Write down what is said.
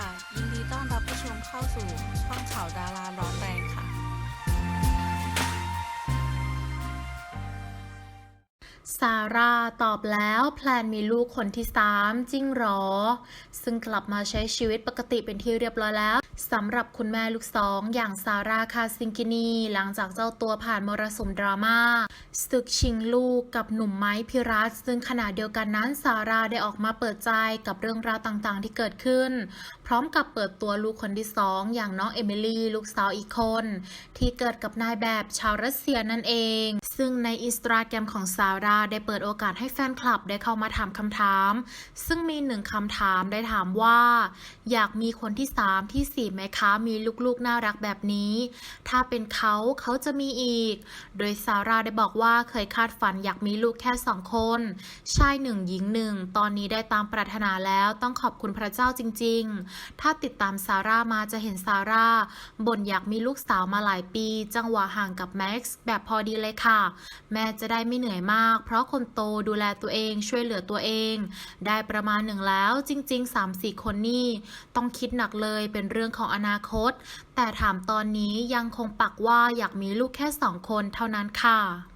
ค่ะ ยินดีต้อนรับผู้ชมเข้าสู่ช่องข่าวดาราร้อน ซาร่าตอบแล้วแพลนมีลูกคนที่ 3 จริงหรอ ซึ่งกลับมาใช้ชีวิตปกติเป็นที่เรียบร้อยแล้วสำหรับคุณแม่ลูกสองอย่างซาร่าคาซิงกินี หลังจากเจ้าตัวผ่านมรสุมดราม่าศึกชิงลูกกับหนุ่มไม้พิรัตซึ่งขณะเดียวกันนั้นซาร่าได้ออกมาเปิดใจกับเรื่องราวต่างๆ ที่เกิดขึ้น พร้อมกับเปิดตัวลูกคนที่สองอย่างน้องเอมิลี่ลูกสาวอีกคน ที่เกิดกับนายแบบชาวรัสเซียนั่นเอง ซึ่งในอินสตาแกรมของซาร่าได้เปิดโอกาสให้แฟนคลับได้เข้ามาถามคำถาม ซึ่งมีหนึ่งคำถามได้ถามว่า อยากมีคนที่ 3 ที่ 4 ไหมคะ มีลูกๆ น่ารักแบบนี้ ถ้าเป็นเขาเขาจะมีอีก โดยซาร่าได้บอกว่าเคยคาดฝันอยากมีลูกแค่2คน ชายหนึ่งหญิงหนึ่งตอนนี้ได้ตามปรารถนาแล้วต้องขอบคุณพระเจ้าจริง ๆ ถ้าติดตามซาร่ามาจะเห็นซาร่าบ่นอยากมีลูกสาวมาหลายปี จังหวะห่างกับแม็กซ์แบบพอดีเลยค่ะ แม่จะได้ไม่เหนื่อยมากเพราะคนโตดูแลตัวเองช่วยเหลือตัวเอง ได้ประมาณหนึ่งแล้วจริง ๆ 3-4 คนนี่ต้องคิดหนักเลยเป็นเรื่องของอนาคต แต่ถามตอนนี้ยังคงปักว่าอยากมีลูกแค่สองคนเท่านั้นค่ะ